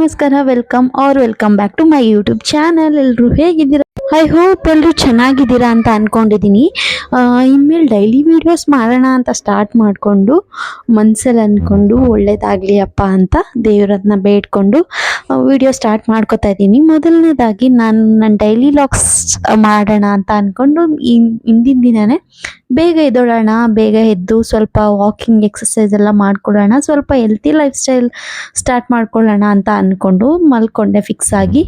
ನಮಸ್ಕಾರ welcome R welcome back to my YouTube channel ಎಲ್ಲರೂ ಹೇಗಿದ್ದೀರಾ ಐ ಹೋಪ್ ಎಲ್ಲರೂ ಚೆನ್ನಾಗಿದ್ದೀರಾ ಅಂತ ಅಂದ್ಕೊಂಡಿದ್ದೀನಿ ಇನ್ಮೇಲೆ ಡೈಲಿ ವೀಡಿಯೋಸ್ ಮಾಡೋಣ ಅಂತ ಸ್ಟಾರ್ಟ್ ಮಾಡಿಕೊಂಡು ಮನಸ್ಸಲ್ಲಿ ಅಂದ್ಕೊಂಡು ಒಳ್ಳೇದಾಗಲಿ ಅಪ್ಪ ಅಂತ ದೇವರನ್ನ ಬೇಡ್ಕೊಂಡು ವಿಡಿಯೋ ಸ್ಟಾರ್ಟ್ ಮಾಡ್ಕೋತಾ ಇದ್ದೀನಿ. ಮೊದಲನೇದಾಗಿ ನಾನು ನನ್ನ ಡೈಲಿ ಲಾಗ್ಸ್ ಮಾಡೋಣ ಅಂತ ಅಂದ್ಕೊಂಡು ಹಿಂದಿನ ದಿನವೇ ಬೇಗ ಎದ್ದೋಳೋಣ, ಬೇಗ ಎದ್ದು ಸ್ವಲ್ಪ ವಾಕಿಂಗ್ ಎಕ್ಸಸೈಸ್ ಎಲ್ಲ ಮಾಡ್ಕೊಳ್ಳೋಣ, ಸ್ವಲ್ಪ ಹೆಲ್ತಿ ಲೈಫ್ ಸ್ಟೈಲ್ ಸ್ಟಾರ್ಟ್ ಮಾಡ್ಕೊಳ್ಳೋಣ ಅಂತ ಅಂದ್ಕೊಂಡು ಮಲ್ಕೊಂಡೆ ಫಿಕ್ಸ್ ಆಗಿ.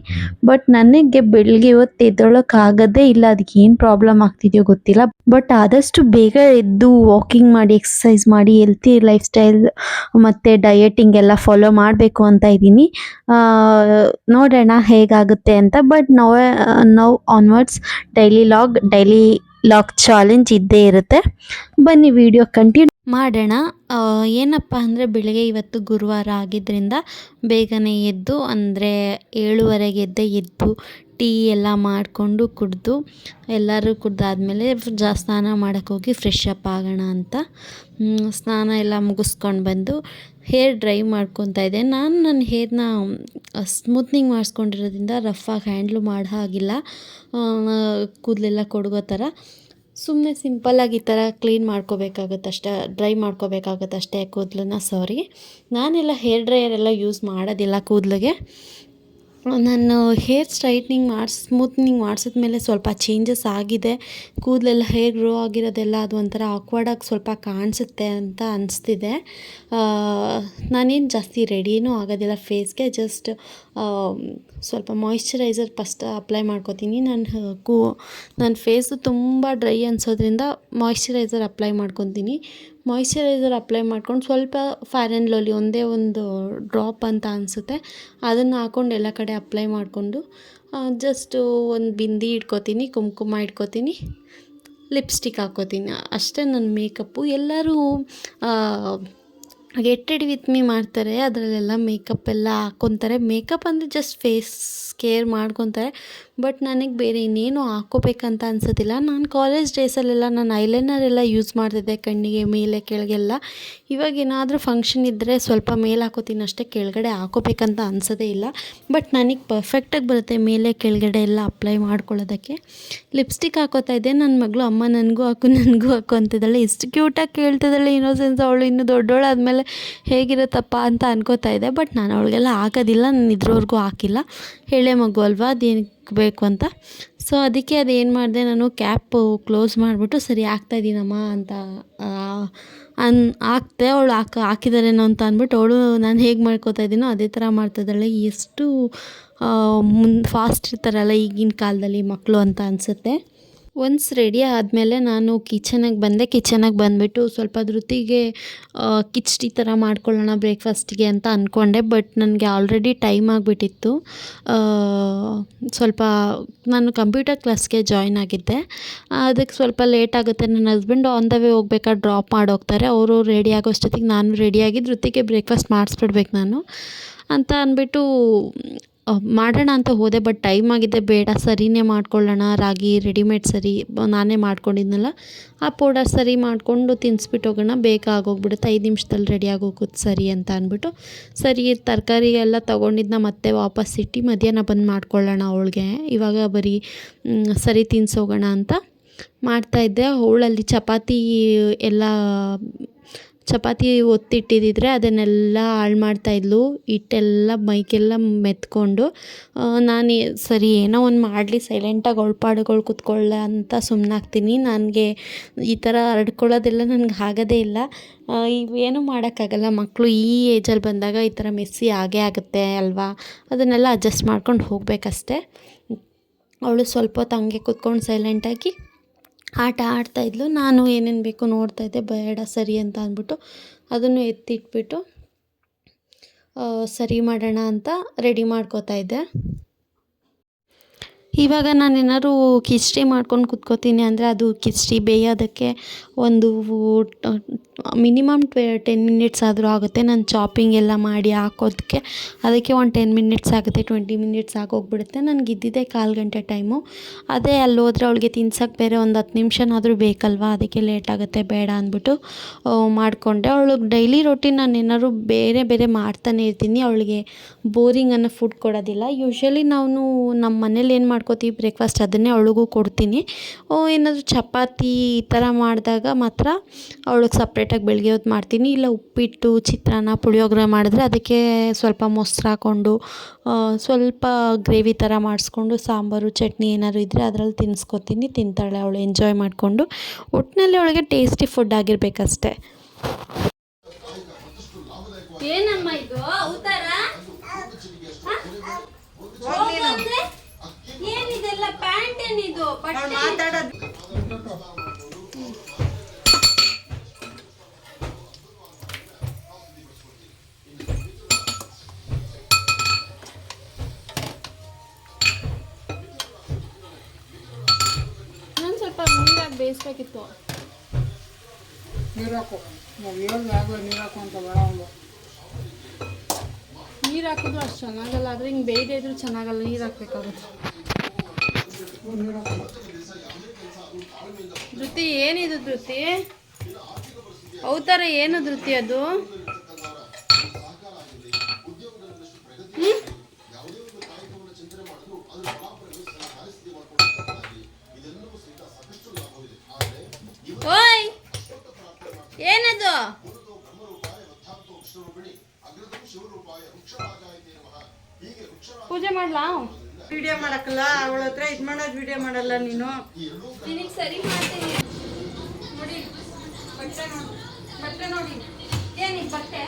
ಬಟ್ ನನಗೆ ಬೆಳಿಗ್ಗೆ ಇವತ್ತು ಎದ್ದೊಳಕ್ಕಾಗದೇ ಇಲ್ಲ, ಅದಕ್ಕೆ ಏನು ಪ್ರಾಬ್ಲಮ್ ಆಗ್ತಿದೆಯೋ ಗೊತ್ತಿಲ್ಲ. ಬಟ್ ಆದಷ್ಟು ಬೇಗ ಎದ್ದು ವಾಕಿಂಗ್ ಮಾಡಿ ಎಕ್ಸಸೈಸ್ ಮಾಡಿ ಹೆಲ್ತಿ ಲೈಫ್ ಸ್ಟೈಲ್ ಮತ್ತು ಡಯಟಿಂಗ್ ಎಲ್ಲ ಫಾಲೋ ಮಾಡಬೇಕು ಅಂತ ಇದ್ದೀನಿ. ನೋಡೋಣ ಹೇಗಾಗುತ್ತೆ ಅಂತ. But no no onwards daily log daily log challenge ಇದ್ದೇ ಇರುತ್ತೆ. ಬನ್ನಿ ವಿಡಿಯೋ ಕಂಟಿನ್ಯೂ ಮಾಡೋಣ. ಏನಪ್ಪ ಅಂದರೆ ಬೆಳಗ್ಗೆ ಇವತ್ತು ಗುರುವಾರ ಆಗಿದ್ದರಿಂದ ಬೇಗನೆ ಎದ್ದು ಅಂದರೆ ಏಳುವರೆಗೆ ಎದ್ದೇ ಎದ್ದು ಟೀ ಎಲ್ಲ ಮಾಡಿಕೊಂಡು ಕುಡಿದು ಎಲ್ಲರೂ ಕುಡ್ದಾದ್ಮೇಲೆ ಜಾ ಸ್ನಾನ ಮಾಡೋಕ್ಕೆ ಹೋಗಿ ಫ್ರೆಶ್ ಅಪ್ ಆಗೋಣ ಅಂತ. ಸ್ನಾನ ಎಲ್ಲ ಮುಗಿಸ್ಕೊಂಡು ಬಂದು ಹೇರ್ ಡ್ರೈ ಮಾಡ್ಕೊತಾ ಇದ್ದೆ. ನಾನು ನನ್ನ ಹೇರ್ನ ಸ್ಮೂತ್ನಿಂಗ್ ಮಾಡಿಸ್ಕೊಂಡಿರೋದ್ರಿಂದ ರಫಾಗಿ ಹ್ಯಾಂಡ್ಲು ಮಾಡೋ ಹಾಗಿಲ್ಲ. ಕೂದಲೆಲ್ಲ ಕೊಡ್ಗೋ ಥರ ಸುಮ್ಮನೆ ಸಿಂಪಲ್ಲಾಗಿ ಈ ಥರ ಕ್ಲೀನ್ ಮಾಡ್ಕೋಬೇಕಾಗತ್ತೆ ಅಷ್ಟೇ ಡ್ರೈ ಮಾಡ್ಕೋಬೇಕಾಗತ್ತಷ್ಟೇ ಕೂದಲನ್ನ ಸಾರಿ ನಾನೆಲ್ಲ ಹೇರ್ ಡ್ರೈಯರ್ ಎಲ್ಲ ಯೂಸ್ ಮಾಡೋದಿಲ್ಲ ಕೂದಲಿಗೆ. ನಾನು ಹೇರ್ ಸ್ಟ್ರೈಟ್ನಿಂಗ್ ಮಾಡಿಸ್, ಸ್ಮೂತ್ನಿಂಗ್ ಮಾಡಿಸಿದ್ಮೇಲೆ ಸ್ವಲ್ಪ ಚೇಂಜಸ್ ಆಗಿದೆ. ಕೂದಲೆಲ್ಲ ಹೇರ್ ಗ್ರೋ ಆಗಿರೋದೆಲ್ಲ ಅದು ಒಂಥರ ಆಕ್ವರ್ಡಾಗಿ ಸ್ವಲ್ಪ ಕಾಣಿಸುತ್ತೆ ಅಂತ ಅನಿಸ್ತಿದೆ. ನಾನೇನು ಜಾಸ್ತಿ ರೆಡಿನೂ ಆಗೋದಿಲ್ಲ ಫೇಸ್ಗೆ ಜಸ್ಟ್ ಸ್ವಲ್ಪ ಮಾಯಿಶ್ಚರೈಸರ್ ಫಸ್ಟ್ ಅಪ್ಲೈ ಮಾಡ್ಕೋತೀನಿ. ನಾನು ಕೂ ನನ್ನ ಫೇಸು ತುಂಬ ಡ್ರೈ ಅನ್ಸೋದ್ರಿಂದ ಮಾಯಿಶ್ಚರೈಸರ್ ಅಪ್ಲೈ ಮಾಡ್ಕೊತೀನಿ. ಮಾಯಿಶ್ಚರೈಸರ್ ಅಪ್ಲೈ ಮಾಡ್ಕೊಂಡು ಸ್ವಲ್ಪ ಫೈರ್ ಆ್ಯಂಡ್ ಲವ್ಲಿ ಒಂದೇ ಒಂದು ಡ್ರಾಪ್ ಅಂತ ಅನಿಸುತ್ತೆ. ಅದನ್ನು ಹಾಕ್ಕೊಂಡು ಎಲ್ಲ ಕಡೆ ಅಪ್ಲೈ ಮಾಡಿಕೊಂಡು ಜಸ್ಟು ಒಂದು ಬಿಂದಿ ಇಟ್ಕೋತೀನಿ, ಕುಂಕುಮ ಇಟ್ಕೋತೀನಿ ಲಿಪ್ಸ್ಟಿಕ್ ಹಾಕ್ಕೋತೀನಿ ಅಷ್ಟೇ ನನ್ನ ಮೇಕಪ್ಪು ಎಲ್ಲರೂ ಗೆಟ್ ರೆಡಿ ವಿತ್ ಮೀ ಮಾಡ್ತಾರೆ, ಅದರಲ್ಲೆಲ್ಲ ಮೇಕಪ್ ಎಲ್ಲ ಹಾಕ್ಕೊತಾರೆ ಮೇಕಪ್ ಅಂದರೆ ಜಸ್ಟ್ ಫೇಸ್ ಕೇರ್ ಮಾಡ್ಕೊತಾರೆ. ಬಟ್ ನನಗೆ ಬೇರೆ ಇನ್ನೇನು ಹಾಕ್ಕೋಬೇಕಂತ ಅನ್ಸೋದಿಲ್ಲ. ನಾನು ಕಾಲೇಜ್ ಡೇಸಲ್ಲೆಲ್ಲ ನಾನು ಐಲೈನರ್ ಎಲ್ಲ ಯೂಸ್ ಮಾಡ್ತಿದ್ದೆ ಕಣ್ಣಿಗೆ, ಮೇಲೆ, ಕೆಳಗೆಲ್ಲ. ಇವಾಗ ಏನಾದರೂ ಫಂಕ್ಷನ್ ಇದ್ದರೆ ಸ್ವಲ್ಪ ಮೇಲೆ ಹಾಕೋತೀನಿ ಅಷ್ಟೇ, ಕೆಳಗಡೆ ಹಾಕೋಬೇಕಂತ ಅನ್ಸೋದೇ ಇಲ್ಲ. ಬಟ್ ನನಗೆ ಪರ್ಫೆಕ್ಟಾಗಿ ಬರುತ್ತೆ ಮೇಲೆ, ಕೆಳಗಡೆ ಎಲ್ಲ ಅಪ್ಲೈ ಮಾಡ್ಕೊಳ್ಳೋದಕ್ಕೆ. ಲಿಪ್ಸ್ಟಿಕ್ ಹಾಕೋತಾ ಇದ್ದೆ. ನನ್ನ ಮಗಳು, ಅಮ್ಮ ನನಗೂ ಹಾಕು ನನಗೂ ಹಾಕು ಅಂತಿದ್ದಾಳೆ. ಇಷ್ಟು ಕ್ಯೂಟಾಗಿ ಕೇಳ್ತಿದ್ದಾಳೆ ಇನ್ನೋಸೆನ್ಸ್ ಅವಳು, ಇನ್ನು ದೊಡ್ಡವಳಾದ್ಮೇಲೆ ಹೇಗಿರುತ್ತಪ್ಪ ಅಂತ ಅನ್ಕೋತಾ ಇದ್ದೆ, ಬಟ್ ನಾನು ಅವಳಿಗೆಲ್ಲ ಹಾಕೋದಿಲ್ಲ, ನಾನು ಇದ್ರವರೆಗೂ ಹಾಕಿಲ್ಲ. ಹೇಳೆ ಮಗು ಅಲ್ವಾ, ಅದೇನಕ್ಕೆ ಬೇಕು ಅಂತ. ಸೊ ಅದಕ್ಕೆ ಅದೇನು ಮಾಡಿದೆ, ನಾನು ಕ್ಯಾಪು ಕ್ಲೋಸ್ ಮಾಡಿಬಿಟ್ಟು, ಸರಿ ಹಾಕ್ತಾಯಿದ್ದೀನಮ್ಮ ಅಂತ ಅನ್ ಹಾಕ್ತೆ ಅವಳು ಹಾಕ, ಹಾಕಿದಾರೇನೋ ಅಂತ ಅಂದ್ಬಿಟ್ಟು, ಅವಳು ನಾನು ಹೇಗೆ ಮಾಡ್ಕೋತಾ ಇದ್ದೀನೋ ಅದೇ ಥರ ಮಾಡ್ತಿದ್ದಾಳೆ ಎಷ್ಟು ಮುಂದೆ ಫಾಸ್ಟ್ ಇರ್ತಾರಲ್ಲ ಈಗಿನ ಕಾಲದಲ್ಲಿ ಮಕ್ಕಳು ಅಂತ ಅನಿಸುತ್ತೆ. ಒನ್ಸ್ ರೆಡಿ ಆದಮೇಲೆ ನಾನು ಕಿಚನಿಗೆ ಬಂದೆ. ಕಿಚನಿಗೆ ಬಂದುಬಿಟ್ಟು ಸ್ವಲ್ಪ ಧೃತಿಗೆ ಕಿಚ್ಟಿ ಥರ ಮಾಡ್ಕೊಳ್ಳೋಣ ಬ್ರೇಕ್ಫಾಸ್ಟಿಗೆ ಅಂತ ಅಂದ್ಕೊಂಡೆ ಬಟ್ ನನಗೆ ಆಲ್ರೆಡಿ ಟೈಮ್ ಆಗಿಬಿಟ್ಟಿತ್ತು. ಸ್ವಲ್ಪ ನಾನು ಕಂಪ್ಯೂಟರ್ ಕ್ಲಾಸ್ಗೆ ಜಾಯ್ನ್ ಆಗಿದ್ದೆ. ಅದಕ್ಕೆ ಸ್ವಲ್ಪ ಲೇಟ್ ಆಗುತ್ತೆ. ನನ್ನ ಹಸ್ಬೆಂಡ್ ಆನ್ ದ ವೇ ಹೋಗ್ಬೇಕಾದ್ರೆ ಡ್ರಾಪ್ ಮಾಡೋಗ್ತಾರೆ ಅವರು ರೆಡಿ ಆಗೋಷ್ಟೊತ್ತಿಗೆ ನಾನು ರೆಡಿಯಾಗಿ ಧೃತಿಗೆ ಬ್ರೇಕ್ಫಾಸ್ಟ್ ಮಾಡಿಸ್ಬಿಡ್ಬೇಕು ನಾನು ಅಂತ ಅಂದ್ಬಿಟ್ಟು ಮಾಡೋಣ ಅಂತ ಹೋದೆ ಬಟ್ ಟೈಮ್ ಆಗಿದೆ. ಬೇಡ, ಸರಿನೇ ಮಾಡ್ಕೊಳ್ಳೋಣ. ರಾಗಿ ರೆಡಿಮೇಡ್ ಸರಿ ನಾನೇ ಮಾಡ್ಕೊಂಡಿದ್ನಲ್ಲ, ಆ ಪೌಡರ್ ಸರಿ ಮಾಡಿಕೊಂಡು ತಿನ್ನಿಸ್ಬಿಟ್ಟು ಹೋಗೋಣ. ಬೇಗ ಆಗೋಗ್ಬಿಡುತ್ತೆ. ಐದು ನಿಮಿಷದಲ್ಲಿ ರೆಡಿ ಆಗೋಗುತ್ತೆ ಸರಿ ಅಂತ ಅಂದ್ಬಿಟ್ಟು, ಸರಿ, ತರಕಾರಿ ಎಲ್ಲ ತೊಗೊಂಡಿದ್ದನ್ನ ಮತ್ತೆ ವಾಪಸ್ ಇಟ್ಟು ಮಧ್ಯಾಹ್ನ ಬಂದು ಮಾಡ್ಕೊಳ್ಳೋಣ ಅವಳಿಗೆ. ಇವಾಗ ಬರೀ ಸರಿ ತಿನ್ನಿಸೋಗೋಣ ಅಂತ ಮಾಡ್ತಾಯಿದ್ದೆ ಅವಳಲ್ಲಿ ಚಪಾತಿ ಎಲ್ಲ ಚಪಾತಿ ಒತ್ತಿಟ್ಟಿದ್ದಿದ್ರೆ ಅದನ್ನೆಲ್ಲ ಹಾಳು ಮಾಡ್ತಾಯಿದ್ಲು ಹಿಟ್ಟೆಲ್ಲ, ಮೈಕೆಲ್ಲ ಮೆತ್ಕೊಂಡು ನಾನು ಸರಿ, ಏನೋ ಒಂದು ಮಾಡಲಿ ಸೈಲೆಂಟಾಗಿ ಒಳಪಾಡುಗಳು ಪಾಡುಗಳು ಕೂತ್ಕೊಳ್ಳ ಅಂತ ಸುಮ್ಮನಾಗ್ತೀನಿ ನನಗೆ ಈ ಥರ ಹರಡ್ಕೊಳ್ಳೋದೆಲ್ಲ ನನಗೆ ಆಗೋದೇ ಇಲ್ಲ. ಇವೇನು ಮಾಡೋಕ್ಕಾಗಲ್ಲ. ಮಕ್ಕಳು ಈ ಏಜಲ್ಲಿ ಬಂದಾಗ ಈ ಥರ ಮೆಸ್ಸಿ ಆಗೇ ಆಗುತ್ತೆ ಅಲ್ವಾ? ಅದನ್ನೆಲ್ಲ ಅಡ್ಜಸ್ಟ್ ಮಾಡ್ಕೊಂಡು ಹೋಗಬೇಕಷ್ಟೆ. ಅವಳು ಸ್ವಲ್ಪ ಹೊತ್ತು ಹಂಗೆ ಕೂತ್ಕೊಂಡು ಸೈಲೆಂಟಾಗಿ ಆಟ ಆಡ್ತಾಯಿದ್ಲು ನಾನು ಏನೇನು ಬೇಕು ನೋಡ್ತಾಯಿದ್ದೆ ಬೇಡ, ಸರಿ ಅಂತ ಅಂದ್ಬಿಟ್ಟು ಅದನ್ನು ಎತ್ತಿಟ್ಬಿಟ್ಟು ಸರಿ ಮಾಡೋಣ ಅಂತ ರೆಡಿ ಮಾಡ್ಕೋತಾ ಇದ್ದೆ. ಇವಾಗ ನಾನು ಏನಾದರೂ ಕಿಚಡಿ ಮಾಡ್ಕೊಂಡು ಕುತ್ಕೋತೀನಿ ಅಂದರೆ ಅದು ಕಿಚಡಿ ಬೇಯೋದಕ್ಕೆ ಒಂದು ಮಿನಿಮಮ್ ಟ್ವೆ ಟೆನ್ ಮಿನಿಟ್ಸ್ ಆದರೂ ಆಗುತ್ತೆ. ನಾನು ಚಾಪಿಂಗ್ ಎಲ್ಲ ಮಾಡಿ ಹಾಕೋದಕ್ಕೆ ಅದಕ್ಕೆ ಒಂದು ಟೆನ್ ಮಿನಿಟ್ಸ್ ಆಗುತ್ತೆ ಟ್ವೆಂಟಿ ಮಿನಿಟ್ಸ್ ಆಗೋಗ್ಬಿಡುತ್ತೆ ನನಗೆ ಇದ್ದಿದ್ದೇ ಕಾಲು ಗಂಟೆ ಟೈಮು. ಅದೇ ಅಲ್ಲಿ ಹೋದ್ರೆ ಅವಳಿಗೆ ತಿನ್ಸೋಕ್ಕೆ ಬೇರೆ ಒಂದು ಹತ್ತು ನಿಮಿಷನಾದರೂ ಬೇಕಲ್ವಾ? ಅದಕ್ಕೆ ಲೇಟ್ ಆಗುತ್ತೆ, ಬೇಡ ಅಂದ್ಬಿಟ್ಟು ಮಾಡಿಕೊಂಡೆ. ಅವಳಿಗೆ ಡೈಲಿ ರೊಟೀನ್ ನಾನು ಏನಾದ್ರು ಬೇರೆ ಬೇರೆ ಮಾಡ್ತಾನೆ ಇರ್ತೀನಿ. ಅವಳಿಗೆ ಬೋರಿಂಗ್ ಅನ್ನೋ ಫುಡ್ ಕೊಡೋದಿಲ್ಲ. ಯೂಶ್ವಲಿ ನಾವು ನಮ್ಮ ಮನೇಲಿ ಏನು ಮಾಡ್ಕೋತೀವಿ ಬ್ರೇಕ್ಫಾಸ್ಟ್ ಅದನ್ನೇ ಅವಳಿಗೂ ಕೊಡ್ತೀನಿ. ಏನಾದರೂ ಚಪಾತಿ ಈ ಥರ ಮಾಡಿದಾಗ ಮಾತ್ರ ಅವಳಿಗೆ ಸಪ್ರೇಟಾಗಿ ಬೆಳಗ್ಗೆ ಹೊತ್ತು ಮಾಡ್ತೀನಿ. ಇಲ್ಲ ಉಪ್ಪಿಟ್ಟು ಚಿತ್ರಾನ್ನ ಪುಳಿಯೋಗರೆ ಮಾಡಿದ್ರೆ ಅದಕ್ಕೆ ಸ್ವಲ್ಪ ಮೊಸ್ರು ಹಾಕ್ಕೊಂಡು ಸ್ವಲ್ಪ ಗ್ರೇವಿ ಥರ ಮಾಡಿಸ್ಕೊಂಡು ಸಾಂಬಾರು ಚಟ್ನಿ ಏನಾದ್ರು ಇದ್ದರೆ ಅದರಲ್ಲಿ ತಿನ್ನಿಸ್ಕೊತೀನಿ ತಿಂತಾಳೆ ಅವಳು ಎಂಜಾಯ್ ಮಾಡಿಕೊಂಡು. ಒಟ್ಟಿನಲ್ಲಿ ಅವಳಿಗೆ ಟೇಸ್ಟಿ ಫುಡ್ ಆಗಿರ್ಬೇಕಷ್ಟೆ. ಏನಮ್ಮ ಇದು? ಏನಿದೆಲ್ಲ ಪ್ಯಾಂಟ್ ಏನಿದು? ನಾನು ಬೇಯಿಸ್ಬೇಕಿತ್ತು ನೀರು ಹಾಕು ನೀರು ಆಗಲ್ಲ ನೀರು ಹಾಕು ಅಂತ ಬೇಡ ಒಂದು ನೀರು ಹಾಕಿದ್ರು ಅಷ್ಟು ಚೆನ್ನಾಗಲ್ಲ ಆದರೆ ಹಿಂಗೆ ಬೇಯ್ದೇ ಇದ್ರೂ ಚೆನ್ನಾಗಲ್ಲ ನೀರು ಹಾಕ್ಬೇಕಾಗುತ್ತೆ. ಧೃತಿ ಏನಿದು ಧೃತಿ? ಅವತಾರ ಏನು ಧೃತಿ ಅದು? ವಿಡಿಯೋ ಮಾಡಲ್ಲ ನೀನು? ನಿನಗೆ ಸರಿ ಮಾಡ್ತೀನಿ. ನೋಡಿ, ಬಟ್ಟೆ ನೋಡಿ. ಬಟ್ಟೆ ನೋಡಿ. ಏನಿದು ಬಟ್ಟೆ?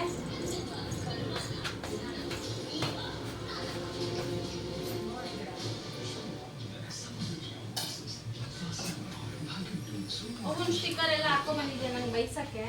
ಅವನು ಸ್ಟಿಕ್ಕರ್ ಎಲ್ಲ ಹಾಕೊಂಬಂದಿದ್ದೆ ನಂಗೆ ಬೈಸಕ್ಕೆ?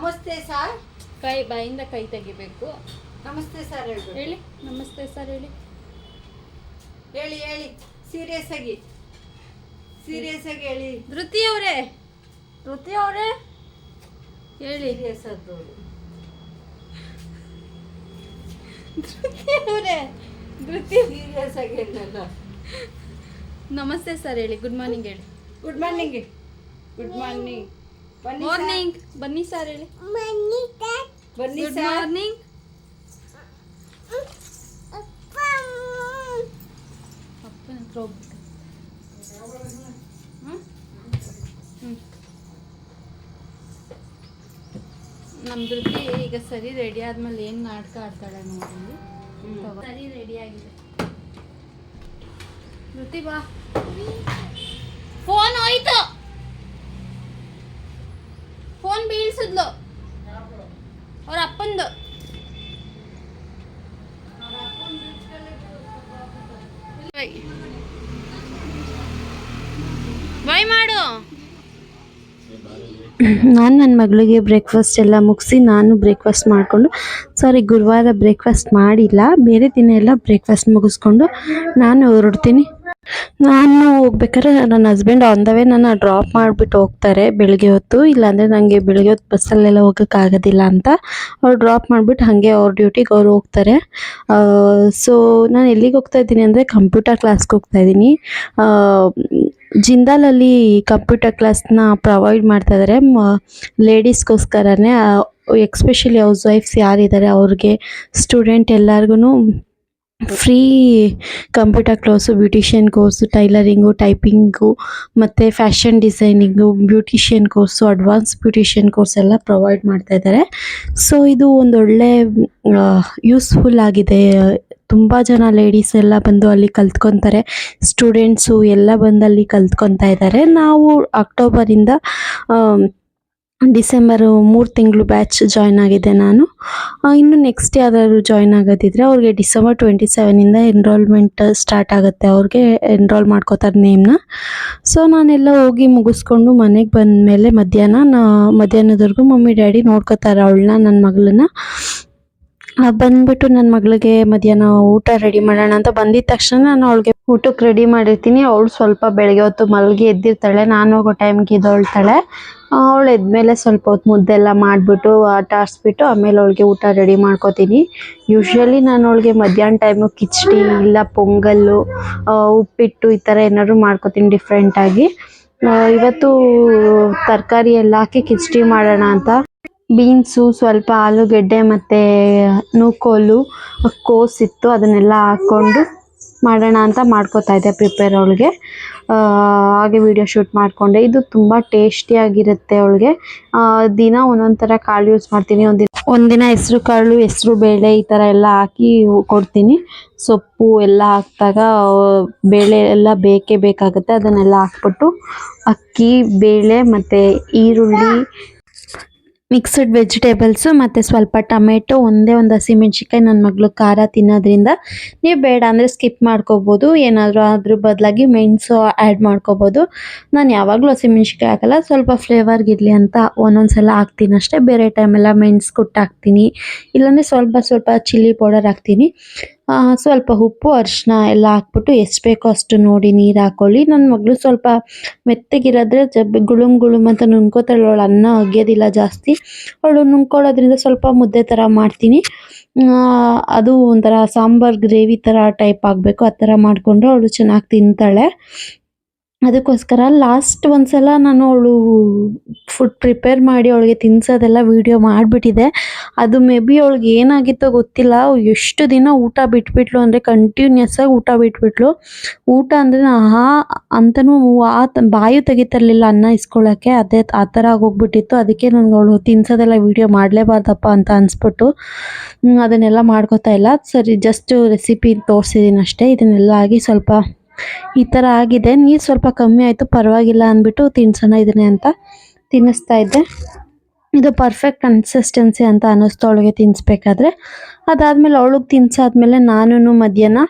ನಮಸ್ತೆ ಸರ್. ಕೈ ಬಾಯಿಂದ ಕೈ ತೆಗಿಬೇಕು. ನಮಸ್ತೆ ಸರ್ ಹೇಳ್ಬೇಕು. ಹೇಳಿ. ನಮಸ್ತೆ ಸರ್ ಹೇಳಿ. ಹೇಳಿ ಹೇಳಿ. ಸೀರಿಯಸ್ ಆಗಿ. ಸೀರಿಯಸ್ ಆಗಿ ಹೇಳಿ. ಧೃತಿ ಅವರೇ. ಧೃತಿ ಅವರೇ. ಹೇಳಿ. ಸೀರಿಯಸ್ ಆದವರು ಧೃತಿ ಅವರೇ. ಧೃತಿ. ಸೀರಿಯಸ್ ಆಗಿ ಹೇಳಲ್ಲ. ನಮಸ್ತೆ ಸರ್ ಹೇಳಿ. ಗುಡ್ ಮಾರ್ನಿಂಗ್ ಹೇಳಿ. Good morning good morning. Morning ಬನ್ನಿ ಸರ್ ಹೇಳಿ. ಬನ್ನಿ ಗುಡ್ ಸರ್. ಮಾರ್ನಿಂಗ್ ಅಪ್ಪನ ಹತ್ರ ಹೋಗ್ಬಿಟ್ಟು. ಹ್ಮ್? ಹ್ಮ್. ನಮ್ ಧೃತಿ ಈಗ ಸರಿ ರೆಡಿ ಆದ್ಮೇಲೆ ಏನ್ ನಾಟಕ ಆಡ್ತಾಳೆ ನೋಡಿ ಸರಿ ರೆಡಿ ಆಗಿದೆ. ಧೃತಿ ಬಾ. ಫೋನ್ ಹೋಯ್ತು ಫೋನ್ ಬೀಳ್ಸಿದ್ಲು. ಅವ್ರ ಅಪ್ಪಂದು. ಬಾಯ್ ಮಾಡು. ನಾನು ನನ್ನ ಮಗಳಿಗೆ ಬ್ರೇಕ್ಫಾಸ್ಟ್ ಎಲ್ಲ ಮುಗಿಸಿ ನಾನು ಬ್ರೇಕ್ಫಾಸ್ಟ್ ಮಾಡಿಕೊಂಡು ಸಾರಿ ಗುರುವಾರ ಬ್ರೇಕ್ಫಾಸ್ಟ್ ಮಾಡಿಲ್ಲ, ಬೇರೆ ದಿನ ಎಲ್ಲ ಬ್ರೇಕ್ಫಾಸ್ಟ್ ಮುಗಿಸ್ಕೊಂಡು ನಾನು ಹೊರಡ್ತೀನಿ. ನಾನು ಹೋಗ್ಬೇಕಾದ್ರೆ ನನ್ನ ಹಸ್ಬೆಂಡ್ ಆನ್ ದ ವೇ ನನ್ನ ಡ್ರಾಪ್ ಮಾಡಿಬಿಟ್ಟು ಹೋಗ್ತಾರೆ ಬೆಳಗ್ಗೆ ಹೊತ್ತು. ಇಲ್ಲಾಂದರೆ ನನಗೆ ಬೆಳಗ್ಗೆ ಹೊತ್ತು ಬಸ್ಸಲ್ಲೆಲ್ಲ ಹೋಗೋಕ್ಕಾಗೋದಿಲ್ಲ ಅಂತ ಅವ್ರು ಡ್ರಾಪ್ ಮಾಡಿಬಿಟ್ಟು ಹಾಗೆ ಅವ್ರ ಡ್ಯೂಟಿಗೆ ಅವ್ರು ಹೋಗ್ತಾರೆ. ಸೊ ನಾನು ಎಲ್ಲಿಗೆ ಹೋಗ್ತಾ ಇದ್ದೀನಿ ಅಂದರೆ ಕಂಪ್ಯೂಟರ್ ಕ್ಲಾಸ್ಗೆ ಹೋಗ್ತಾ ಇದ್ದೀನಿ. ಜಿಂದಾಲಲ್ಲಿ ಕಂಪ್ಯೂಟರ್ ಕ್ಲಾಸ್ನ ಪ್ರೊವೈಡ್ ಮಾಡ್ತಾ ಇದ್ದಾರೆ ಲೇಡೀಸ್ಗೋಸ್ಕರನೇ ಎಕ್ಸ್ಪೆಷಲಿ ಹೌಸ್ ವೈಫ್ಸ್ ಯಾರಿದ್ದಾರೆ ಅವ್ರಿಗೆ ಸ್ಟೂಡೆಂಟ್ ಎಲ್ಲರಿಗೂ free computer class beautician course tailoring typing ಮತ್ತು fashion designing beautician course advance beautician course ಎಲ್ಲ ಪ್ರೊವೈಡ್ ಮಾಡ್ತಾ ಇದ್ದಾರೆ. ಸೊ ಇದು ಒಂದೊಳ್ಳೆ ಯೂಸ್ಫುಲ್ ಆಗಿದೆ. ತುಂಬ ಜನ ಲೇಡೀಸ್ ಎಲ್ಲ ಬಂದು ಅಲ್ಲಿ ಕಲ್ತ್ಕೊತಾರೆ. ಸ್ಟೂಡೆಂಟ್ಸು ಎಲ್ಲ ಬಂದು ಅಲ್ಲಿ ಕಲ್ತ್ಕೊತಾ ಇದ್ದಾರೆ. ನಾವು ಅಕ್ಟೋಬರಿಂದ ಡಿಸೆಂಬರು ಮೂರು ತಿಂಗಳು ಬ್ಯಾಚ್ ಜಾಯ್ನ್ ಆಗಿದ್ದೆ ನಾನು. ಇನ್ನು ನೆಕ್ಸ್ಟ್ ಯಾವ್ದಾದ್ರು ಜಾಯ್ನ್ ಆಗೋದಿದ್ರೆ ಅವ್ರಿಗೆ ಡಿಸೆಂಬರ್ ಟ್ವೆಂಟಿ ಸೆವೆನಿಂದ ಎನ್ರೋಲ್ಮೆಂಟ್ ಸ್ಟಾರ್ಟ್ ಆಗುತ್ತೆ ಅವ್ರಿಗೆ ಎನ್ರೋಲ್ ಮಾಡ್ಕೋತಾರೆ ನೇಮ್ನ ಸೊ ನಾನೆಲ್ಲ ಹೋಗಿ ಮುಗಿಸ್ಕೊಂಡು ಮನೆಗೆ ಬಂದಮೇಲೆ ಮಧ್ಯಾಹ್ನ ನಾ ಮಧ್ಯಾಹ್ನದವರೆಗೂ ಮಮ್ಮಿ, ಡ್ಯಾಡಿ ನೋಡ್ಕೋತಾರೆ ಅವಳನ್ನ ನನ್ನ ಮಗಳನ್ನ. ಬಂದ್ಬಿಟ್ಟು ನನ್ನ ಮಗಳಿಗೆ ಮಧ್ಯಾಹ್ನ ಊಟ ರೆಡಿ ಮಾಡೋಣ ಅಂತ ಬಂದಿದ ತಕ್ಷಣ ನಾನು ಅವಳಿಗೆ ಊಟಕ್ಕೆ ರೆಡಿ ಮಾಡಿರ್ತೀನಿ. ಅವಳು ಸ್ವಲ್ಪ ಬೆಳಗ್ಗೆ ಹೊತ್ತು ಮಲಗಿ ಎದ್ದಿರ್ತಾಳೆ. ನಾನು ಹೋಗೋ ಟೈಮ್ಗೆ ಇದೊಳ್ತಾಳೆ ಅವಳು ಎದ್ಮೇಲೆ ಸ್ವಲ್ಪ ಹೊತ್ತು ಮುದ್ದೆ ಎಲ್ಲ ಮಾಡಿಬಿಟ್ಟು ಆಟ ಆಡಿಸ್ಬಿಟ್ಟು ಆಮೇಲೆ ಅವಳಿಗೆ ಊಟ ರೆಡಿ ಮಾಡ್ಕೋತೀನಿ. ಯೂಶ್ವಲಿ ನಾನು ಅವಳಿಗೆ ಮಧ್ಯಾಹ್ನ ಟೈಮು ಕಿಚಡಿ ಇಲ್ಲ ಪೊಂಗಲ್ಲು ಉಪ್ಪಿಟ್ಟು ಈ ಥರ ಏನಾದ್ರು ಮಾಡ್ಕೋತೀನಿ ಡಿಫ್ರೆಂಟಾಗಿ ಇವತ್ತು ತರಕಾರಿ ಎಲ್ಲ ಹಾಕಿ ಕಿಚಡಿ ಮಾಡೋಣ ಅಂತ. ಬೀನ್ಸು, ಸ್ವಲ್ಪ ಆಲೂಗೆಡ್ಡೆ ಮತ್ತು ನೂಕೋಲು ಕೋಸಿತ್ತು ಅದನ್ನೆಲ್ಲ ಹಾಕ್ಕೊಂಡು ಮಾಡೋಣ ಅಂತ ಮಾಡ್ಕೋತಾ ಇದ್ದೆ ಪ್ರಿಪೇರ್ ಅವಳಿಗೆ. ಹಾಗೆ ವಿಡಿಯೋ ಶೂಟ್ ಮಾಡಿಕೊಂಡೆ. ಇದು ತುಂಬ ಟೇಸ್ಟಿಯಾಗಿರುತ್ತೆ ಅವಳಿಗೆ. ದಿನ ಒಂದೊಂದು ಥರ ಕಾಳು ಯೂಸ್ ಮಾಡ್ತೀನಿ. ಒಂದಿನ ಒಂದಿನ ಹೆಸ್ರು ಕಾಳು, ಹೆಸ್ರು ಬೇಳೆ ಈ ಥರ ಎಲ್ಲ ಹಾಕಿ ಕೊಡ್ತೀನಿ. ಸೊಪ್ಪು ಎಲ್ಲ ಹಾಕಿದಾಗ, ಬೇಳೆ ಎಲ್ಲ ಬೇಕೇ ಬೇಕಾಗುತ್ತೆ. ಅದನ್ನೆಲ್ಲ ಹಾಕ್ಬಿಟ್ಟು ಅಕ್ಕಿ, ಬೇಳೆ ಮತ್ತು ಈರುಳ್ಳಿ ಮಿಕ್ಸ್ಡ್ ವೆಜಿಟೇಬಲ್ಸು ಮತ್ತು ಸ್ವಲ್ಪ ಟೊಮೆಟೊ ಒಂದೇ ಒಂದು ಹಸಿಮೆಣ್ಸಿಕಾಯಿ ನನ್ನ ಮಗಳು ಖಾರ ತಿನ್ನೋದ್ರಿಂದ ನೀವು ಬೇಡ ಅಂದರೆ ಸ್ಕಿಪ್ ಮಾಡ್ಕೋಬೋದು. ಏನಾದರೂ ಅದ್ರ ಬದಲಾಗಿ ಮೆಣಸು ಆ್ಯಡ್ ಮಾಡ್ಕೋಬೋದು. ನಾನು ಯಾವಾಗಲೂ ಹಸಿಮೆಣ್ಸಿಕಾಯಿ ಹಾಕಲ್ಲ, ಸ್ವಲ್ಪ ಫ್ಲೇವರ್ಗಿರಲಿ ಅಂತ ಒಂದೊಂದು ಸಲ ಹಾಕ್ತೀನಿ ಅಷ್ಟೇ. ಬೇರೆ ಟೈಮೆಲ್ಲ ಮೆಣಸು ಕುಟ್ಟು ಹಾಕ್ತೀನಿ ಇಲ್ಲಾಂದರೆ ಸ್ವಲ್ಪ ಸ್ವಲ್ಪ ಚಿಲ್ಲಿ ಪೌಡರ್ ಹಾಕ್ತೀನಿ. ಸ್ವಲ್ಪ ಉಪ್ಪು ಅರಿಶಿನ ಎಲ್ಲ ಹಾಕ್ಬಿಟ್ಟು ಎಷ್ಟು ಬೇಕೋ ಅಷ್ಟು ನೋಡಿ ನೀರು ಹಾಕ್ಕೊಳ್ಳಿ ನನ್ನ ಮಗಳು ಸ್ವಲ್ಪ ಮೆತ್ತಗಿರೋದ್ರೆ ಜಬ್ ಗುಳುಮ್ ಗುಳುಮ್ ಅಂತ ನುಣ್ಕೋತಾಳೆ. ಅವಳು ಅನ್ನ ಅಗ್ಯೋದಿಲ್ಲ ಜಾಸ್ತಿ. ಅವಳು ನುಣ್ಕೊಳ್ಳೋದ್ರಿಂದ ಸ್ವಲ್ಪ ಮುದ್ದೆ ಥರ ಮಾಡ್ತೀನಿ. ಅದು ಒಂಥರ ಸಾಂಬಾರ್ ಗ್ರೇವಿ ಥರ ಟೈಪ್ ಆಗಬೇಕು. ಆ ಥರ ಮಾಡಿಕೊಂಡ್ರೆ ಅವಳು ಚೆನ್ನಾಗಿ ತಿಂತಾಳೆ. ಅದಕ್ಕೋಸ್ಕರ ಲಾಸ್ಟ್ ಒಂದ್ಸಲ ನಾನು ಅವಳು ಫುಡ್ ಪ್ರಿಪೇರ್ ಮಾಡಿ ಅವಳಿಗೆ ತಿನ್ಸೋದೆಲ್ಲ ವೀಡಿಯೋ ಮಾಡಿಬಿಟ್ಟಿದ್ದೆ ಅದು ಮೇ ಬಿ ಅವಳಿಗೆ ಏನಾಗಿತ್ತೋ ಗೊತ್ತಿಲ್ಲ. ಎಷ್ಟು ದಿನ ಊಟ ಬಿಟ್ಬಿಟ್ಲು ಅಂದರೆ ಕಂಟಿನ್ಯೂಸ್ ಆಗಿ ಊಟ ಬಿಟ್ಬಿಟ್ಲು. ಊಟ ಅಂದರೆ ಆ ಅಂತನೂ ಆ ಬಾಯಿ ತೆಗಿತಿರ್ಲಿಲ್ಲ ಅನ್ನ ಇಸ್ಕೊಳ್ಳೋಕ್ಕೆ ಅದೇ ಆ ಥರ ಆಗೋಗ್ಬಿಟ್ಟಿತ್ತು. ಅದಕ್ಕೆ ನನಗೆ ಅವಳು ತಿನ್ಸೋದೆಲ್ಲ ವೀಡಿಯೋ ಮಾಡಲೇಬಾರ್ದಪ್ಪ ಅಂತ ಅನಿಸ್ಬಿಟ್ಟು ಅದನ್ನೆಲ್ಲ ಮಾಡ್ಕೋತಾ ಇಲ್ಲ. ಸರಿ ಜಸ್ಟ್ ರೆಸಿಪಿ ತೋರಿಸಿದ್ದೀನಿ ಅಷ್ಟೇ ಇದನ್ನೆಲ್ಲ ಆಗಿ ಸ್ವಲ್ಪ ಈ ಥರ ಆಗಿದೆ. ನೀರು ಸ್ವಲ್ಪ ಕಮ್ಮಿ ಆಯಿತು, ಪರವಾಗಿಲ್ಲ ಅಂದ್ಬಿಟ್ಟು ತಿನ್ಸೋಣ ಇದನ್ನೇ ಅಂತ ತಿನ್ನಿಸ್ತಾ ಇದ್ದೆ. ಇದು ಪರ್ಫೆಕ್ಟ್ ಕನ್ಸಿಸ್ಟೆನ್ಸಿ ಅಂತ ಅನ್ನಿಸ್ತು ಅವಳಿಗೆ ತಿನ್ನಿಸ್ಬೇಕಾದ್ರೆ ಅದಾದಮೇಲೆ ಅವಳಿಗೆ ತಿನ್ಸಾದ್ಮೇಲೆ ನಾನು ಮಧ್ಯಾಹ್ನ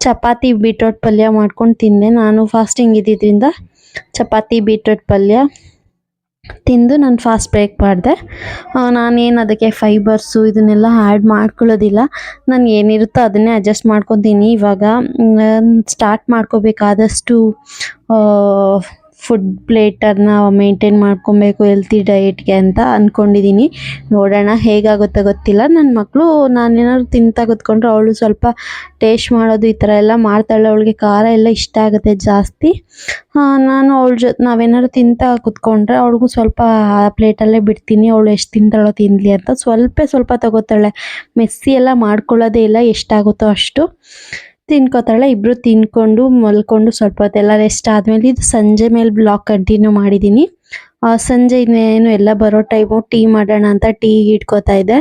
ಚಪಾತಿ ಬೀಟ್ರೋಟ್ ಪಲ್ಯ ಮಾಡ್ಕೊಂಡು ತಿಂದೆ. ನಾನು ಫಾಸ್ಟಿಂಗ್ ಇದ್ದಿದ್ದರಿಂದ ಚಪಾತಿ ಬೀಟ್ರೋಟ್ ಪಲ್ಯ ತಿಂದು ನಾನು ಫಾಸ್ಟ್ ಬ್ರೇಕ್ ಮಾಡಿದೆ. ನಾನೇನು ಅದಕ್ಕೆ ಫೈಬರ್ಸು ಇದನ್ನೆಲ್ಲ ಆ್ಯಡ್ ಮಾಡ್ಕೊಳ್ಳೋದಿಲ್ಲ. ನಾನು ಏನಿರುತ್ತೋ ಅದನ್ನೇ ಅಡ್ಜಸ್ಟ್ ಮಾಡ್ಕೊತೀನಿ. ಇವಾಗ ಸ್ಟಾರ್ಟ್ ಮಾಡ್ಕೋಬೇಕಾದಷ್ಟು ಫುಡ್ ಪ್ಲೇಟನ್ನ ಮೇಂಟೈನ್ ಮಾಡ್ಕೊಬೇಕು ಹೆಲ್ತಿ ಡಯೆಟ್ಗೆ ಅಂತ ಅಂದ್ಕೊಂಡಿದ್ದೀನಿ ನೋಡೋಣ ಹೇಗಾಗುತ್ತೋ ಗೊತ್ತಿಲ್ಲ. ನನ್ನ ಮಕ್ಕಳು ನಾನೇನಾದ್ರು ತಿಂತಾ ಕೂತ್ಕೊಂಡ್ರೆ ಅವಳು ಸ್ವಲ್ಪ ಟೇಸ್ಟ್ ಮಾಡೋದು ಈ ಥರ ಎಲ್ಲ ಮಾಡ್ತಾಳೆ. ಅವಳಿಗೆ ಖಾರ ಎಲ್ಲ ಇಷ್ಟ ಆಗುತ್ತೆ ಜಾಸ್ತಿ. ನಾನು ಅವಳ ಜೊತೆ ನಾವೇನಾದ್ರು ತಿಂತಾ ಕೂತ್ಕೊಂಡ್ರೆ ಅವಳಿಗೂ ಸ್ವಲ್ಪ ಆ ಪ್ಲೇಟಲ್ಲೇ ಬಿಡ್ತೀನಿ. ಅವಳು ಎಷ್ಟು ತಿಂತಾಳೋ ತಿನ್ನಲಿ ಅಂತ. ಸ್ವಲ್ಪ ಸ್ವಲ್ಪ ತಗೋತಾಳೆ. ಮೆಸ್ಸಿ ಎಲ್ಲ ಮಾಡ್ಕೊಳ್ಳೋದೇ ಇಲ್ಲ ಎಷ್ಟಾಗುತ್ತೋ ಅಷ್ಟು. ತಿನ್ಕೋತಾಳೆ ಇಬ್ಬರು ತಿನ್ಕೊಂಡು ಮಲ್ಕೊಂಡು ಸ್ವಲ್ಪ ಹೊತ್ತೆಲ್ಲ ರೆಸ್ಟ್ ಆದಮೇಲೆ ಇದು ಸಂಜೆ ಮೇಲೆ ಬ್ಲಾಗ್ ಕಂಟಿನ್ಯೂ ಮಾಡಿದ್ದೀನಿ ಸಂಜೆ ಇನ್ನೇನು ಎಲ್ಲ ಬರೋ ಟೈಮು ಟೀ ಮಾಡೋಣ ಅಂತ ಟೀ ಇಟ್ಕೋತಾ ಇದ್ದೆ.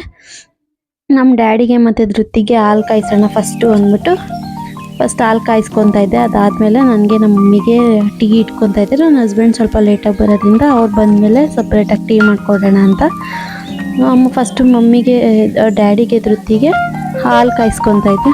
ನಮ್ಮ ಡ್ಯಾಡಿಗೆ ಮತ್ತು ಧೃತಿಗೆ ಹಾಲು ಕಾಯಿಸೋಣ ಫಸ್ಟು ಅಂದ್ಬಿಟ್ಟು ಫಸ್ಟ್ ಹಾಲು ಕಾಯಿಸ್ಕೊತಾ ಇದ್ದೆ. ಅದಾದಮೇಲೆ ನನಗೆ ನಮ್ಮ ಮಮ್ಮಿಗೆ ಟೀ ಇಟ್ಕೊತಾ ಇದ್ದೆ. ನನ್ನ ಹಸ್ಬೆಂಡ್ ಸ್ವಲ್ಪ ಲೇಟಾಗಿ ಬರೋದ್ರಿಂದ ಅವ್ರು ಬಂದಮೇಲೆ ಸಪ್ರೇಟಾಗಿ ಟೀ ಮಾಡ್ಕೊಡೋಣ ಅಂತ. ಫಸ್ಟು ಮಮ್ಮಿಗೆ ಡ್ಯಾಡಿಗೆ ಧೃತಿಗೆ ಹಾಲು ಕಾಯಿಸ್ಕೊತಾ ಇದ್ದೆ.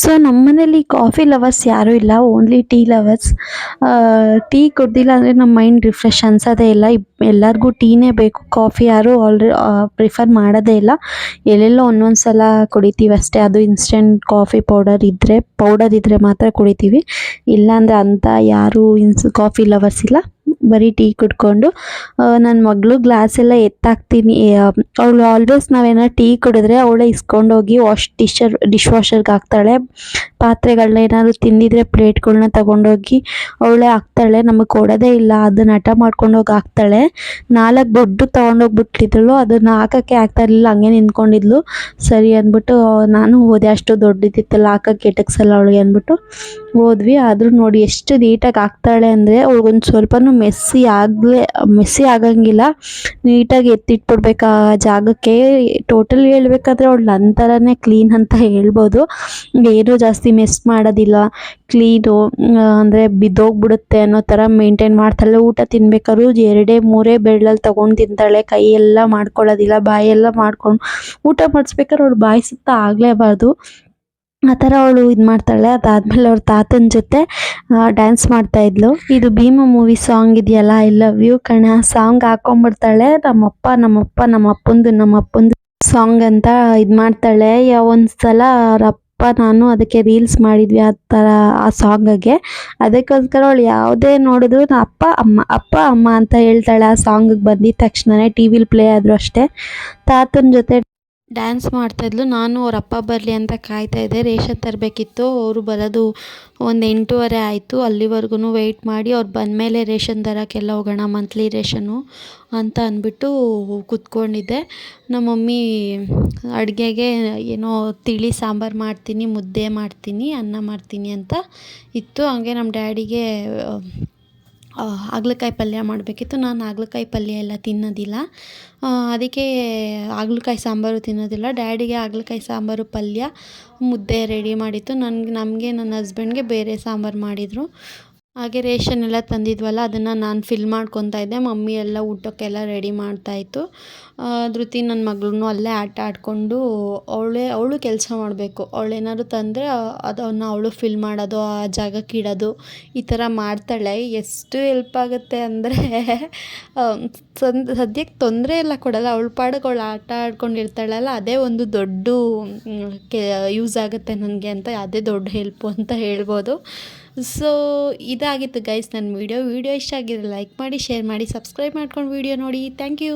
ಸೊ ನಮ್ಮನೇಲಿ ಕಾಫಿ ಲವರ್ಸ್ ಯಾರೂ ಇಲ್ಲ ಓನ್ಲಿ ಟೀ ಲವರ್ಸ್ ಟೀ ಕುಡ್ದಿಲ್ಲ ಅಂದರೆ ನಮ್ಮ ಮೈಂಡ್ ರಿಫ್ರೆಶ್ ಅನ್ಸೋದೇ ಇಲ್ಲ. ಎಲ್ಲರಿಗೂ ಟೀನೇ ಬೇಕು. ಕಾಫಿ ಯಾರು ಆಲ್ರೆ ಪ್ರಿಫರ್ ಮಾಡೋದೇ ಇಲ್ಲ. ಎಲ್ಲೆಲ್ಲೋ ಒಂದೊಂದು ಸಲ ಕುಡಿತೀವಿ ಅಷ್ಟೇ. ಅದು ಇನ್ಸ್ಟೆಂಟ್ ಕಾಫಿ ಪೌಡರ್ ಇದ್ದರೆ ಪೌಡರ್ ಇದ್ದರೆ ಮಾತ್ರ ಕುಡಿತೀವಿ. ಇಲ್ಲಾಂದರೆ ಅಂಥ ಯಾರೂ ಇನ್ಸ್ ಕಾಫಿ ಲವರ್ಸ್ ಇಲ್ಲ. ಬರೀ ಟೀ ಕುಡ್ಕೊಂಡು ನನ್ನ ಮಗಳು ಗ್ಲಾಸ್ ಎಲ್ಲ ಎತ್ತಾಕ್ತೀನಿ ಅವಳು ಆಲ್ವೇಸ್ ನಾವೇನಾದ್ರು ಟೀ ಕುಡಿದ್ರೆ ಅವಳೇ ಇಸ್ಕೊಂಡೋಗಿ ವಾಶ್ ಡಿಶರ್ ಡಿಶ್ ವಾಷರ್ಗೆ ಹಾಕ್ತಾಳೆ. ಪಾತ್ರೆಗಳನ್ನ ಏನಾದ್ರು ತಿಂದಿದ್ರೆ ಪ್ಲೇಟ್ಗಳನ್ನ ತಗೊಂಡೋಗಿ ಅವಳೇ ಹಾಕ್ತಾಳೆ. ನಮಗೆ ಕೊಡೋದೇ ಇಲ್ಲ ಅದನ್ನ ಹಠ ಮಾಡ್ಕೊಂಡೋಗಿ ಹಾಕ್ತಾಳೆ. ನಾಲ್ಕು ದೊಡ್ಡ ತೊಗೊಂಡೋಗ್ಬಿಟ್ಟಿದ್ಳು ಅದನ್ನ ಹಾಕೋಕ್ಕೆ ಆಗ್ತಾ ಇರಲಿಲ್ಲ, ಹಂಗೆ ನಿಂತ್ಕೊಂಡಿದ್ಲು. ಸರಿ ಅಂದ್ಬಿಟ್ಟು ನಾನು ಹೋದೆ ಅಷ್ಟು ದೊಡ್ಡದಿತ್ತಲ್ಲ ಹಾಕಕ್ಕೆ ಎಟಕ್ಸಲ್ಲ ಅವಳಿಗೆ ಅಂದ್ಬಿಟ್ಟು. ಹೋದ್ವಿ. ಆದರೂ ನೋಡಿ ಎಷ್ಟು ನೀಟಾಗಿ ಹಾಕ್ತಾಳೆ ಅಂದರೆ ಅವ್ಳಿಗೊಂದು ಸ್ವಲ್ಪನೂ ಮೆಸ್ಸಿ ಆಗಲೇ ಮೆಸ್ಸಿ ಆಗಂಗಿಲ್ಲ. ನೀಟಾಗಿ ಎತ್ತಿಟ್ಬಿಡ್ಬೇಕು ಆ ಜಾಗಕ್ಕೆ. ಟೋಟಲ್ ಹೇಳ್ಬೇಕಾದ್ರೆ ಅವಳು ನನ್ನ ಥರನೇ ಕ್ಲೀನ್ ಅಂತ ಹೇಳ್ಬೋದು. ಏನೂ ಜಾಸ್ತಿ ಮೆಸ್ ಮಾಡೋದಿಲ್ಲ. ಕ್ಲೀನು ಅಂದರೆ ಬಿದ್ದೋಗ್ಬಿಡುತ್ತೆ ಅನ್ನೋ ಥರ ಮೇಂಟೈನ್ ಮಾಡ್ತಾಳೆ. ಊಟ ತಿನ್ಬೇಕಾದ್ರು ಎರಡೇ, ಮೂರೇ ಬೆಳ್ಳಲ್ಲಿ ತೊಗೊಂಡು ತಿಂತಾಳೆ. ಕೈ ಎಲ್ಲ ಮಾಡ್ಕೊಳ್ಳೋದಿಲ್ಲ, ಬಾಯೆಲ್ಲ ಮಾಡ್ಕೊಂಡು ಊಟ ಮಾಡಿಸ್ಬೇಕಾದ್ರೆ ಅವ್ಳು ಬಾಯಿ ಸುತ್ತ ಆಗಲೇಬಾರ್ದು. ಆ ಥರ ಅವಳು ಇದು ಮಾಡ್ತಾಳೆ. ಅದಾದಮೇಲೆ ಅವ್ರ ತಾತನ ಜೊತೆ ಡ್ಯಾನ್ಸ್ ಮಾಡ್ತಾಯಿದ್ಲು ಇದು ಭೀಮ ಮೂವಿ ಸಾಂಗ್ ಇದೆಯಲ್ಲ ಐ ಲವ್ ಯು ಕಣ. ಸಾಂಗ್ ಹಾಕೊಂಡ್ಬಿಡ್ತಾಳೆ. ನಮ್ಮಪ್ಪ ನಮ್ಮಪ್ಪ ನಮ್ಮ ನಮ್ಮಪ್ಪಂದು ನಮ್ಮ ಅಪ್ಪಂದು ಸಾಂಗ್ ಅಂತ ಇದು ಮಾಡ್ತಾಳೆ. ಒಂದು ಸಲ ಅವ್ರ ನಾನು ಅದಕ್ಕೆ ರೀಲ್ಸ್ ಮಾಡಿದ್ವಿ ಆ ಥರ, ಆ ಸಾಂಗಗೆ ಅದಕ್ಕೋಸ್ಕರ ಅವಳು ಯಾವುದೇ ನೋಡಿದ್ರು ಅಪ್ಪ, ಅಮ್ಮ ಅಪ್ಪ, ಅಮ್ಮ ಅಂತ ಹೇಳ್ತಾಳೆ ಆ ಸಾಂಗಿಗೆ ಬಂದಿದ್ದ ತಕ್ಷಣವೇ ಟಿ ವಿಲಿ ಪ್ಲೇ ಆದರೂ ಅಷ್ಟೇ. ತಾತನ ಜೊತೆ ಡ್ಯಾನ್ಸ್ ಮಾಡ್ತಾಯಿದ್ಲು ನಾನು ಅವ್ರ ಅಪ್ಪ ಬರಲಿ ಅಂತ ಕಾಯ್ತಾ ಇದ್ದೆ. ರೇಷನ್ ತರಬೇಕಿತ್ತು. ಅವರು ಬರೋದು ಒಂದು ಎಂಟೂವರೆ ಆಯಿತು. ಅಲ್ಲಿವರೆಗೂ ವೆಯ್ಟ್ ಮಾಡಿ ಅವ್ರು ಬಂದಮೇಲೆ ರೇಷನ್ ತರೋಕ್ಕೆಲ್ಲ ಹೋಗೋಣ ಮಂತ್ಲಿ ರೇಷನ್ನು ಅಂತ ಅಂದ್ಬಿಟ್ಟು ಕುತ್ಕೊಂಡಿದ್ದೆ. ನಮ್ಮ ಮಮ್ಮಿ ಅಡುಗೆಗೆ ಏನೋ ತಿಳಿ ಸಾಂಬಾರು ಮಾಡ್ತೀನಿ, ಮುದ್ದೆ ಮಾಡ್ತೀನಿ, ಅನ್ನ ಮಾಡ್ತೀನಿ ಅಂತ ಇತ್ತು. ಹಂಗೆ ನಮ್ಮ ಡ್ಯಾಡಿಗೆ ಹಾಗಲಕಾಯಿ ಪಲ್ಯ ಮಾಡಬೇಕಿತ್ತು. ನಾನು ಹಾಗಲಕಾಯಿ ಪಲ್ಯ ಎಲ್ಲ ತಿನ್ನೋದಿಲ್ಲ. ಅದಕ್ಕೆ ಹಾಗಲಕಾಯಿ ಸಾಂಬಾರು ತಿನ್ನೋದಿಲ್ಲ. ಡ್ಯಾಡಿಗೆ ಹಾಗಲಕಾಯಿ ಸಾಂಬಾರು ಪಲ್ಯ ಮುದ್ದೆ ರೆಡಿ ಮಾಡಿತ್ತು. ನನಗೆ, ನಮಗೆ ನನ್ನ ಹಸ್ಬೆಂಡ್ಗೆ ಬೇರೆ ಸಾಂಬಾರು ಮಾಡಿದರು. ಹಾಗೆ ರೇಷನ್ ಎಲ್ಲ ತಂದಿದ್ವಲ್ಲ, ಅದನ್ನು ನಾನು ಫಿಲ್ ಮಾಡ್ಕೊತಾ ಇದ್ದೆ. ಮಮ್ಮಿ ಎಲ್ಲ ಊಟಕ್ಕೆಲ್ಲ ರೆಡಿ ಮಾಡ್ತಾಯಿತ್ತು ಧೃತಿ ನನ್ನ ಮಗಳೂ ಅಲ್ಲೇ ಆಟ ಆಡಿಕೊಂಡು ಅವಳೇ, ಅವಳು ಕೆಲಸ ಮಾಡಬೇಕು. ಅವಳೇನಾದ್ರು ತಂದರೆ ಅದನ್ನು ಅವಳು ಫಿಲ್ ಮಾಡೋದು, ಆ ಜಾಗಕ್ಕೆ ಇಡೋದು, ಈ ಥರ ಮಾಡ್ತಾಳೆ. ಎಷ್ಟು ಹೆಲ್ಪ್ ಆಗುತ್ತೆ ಅಂದರೆ ಸದ್ಯಕ್ಕೆ ತೊಂದರೆ ಎಲ್ಲ ಕೊಡಲ್ಲ. ಅವಳ ಪಾಡಕ್ಕೆ ಅವಳು ಆಟ ಆಡ್ಕೊಂಡಿರ್ತಾಳಲ್ಲ, ಅದೇ ಒಂದು ದೊಡ್ಡ ಕೆ ಯೂಸ್ ಆಗುತ್ತೆ ನನಗೆ ಅಂತ ಅದೇ ದೊಡ್ಡ ಹೆಲ್ಪು ಅಂತ ಹೇಳ್ಬೋದು. ಸೊ ಇದಾಗಿತ್ತು ಗೈಸ್ ನನ್ನ ವೀಡಿಯೋ ವೀಡಿಯೋ ಇಷ್ಟ ಆಗಿದ್ರೆ ಲೈಕ್ ಮಾಡಿ ಶೇರ್ ಮಾಡಿ ಸಬ್ಸ್ಕ್ರೈಬ್ ಮಾಡ್ಕೊಂಡು ವೀಡಿಯೋ ನೋಡಿ. Thank you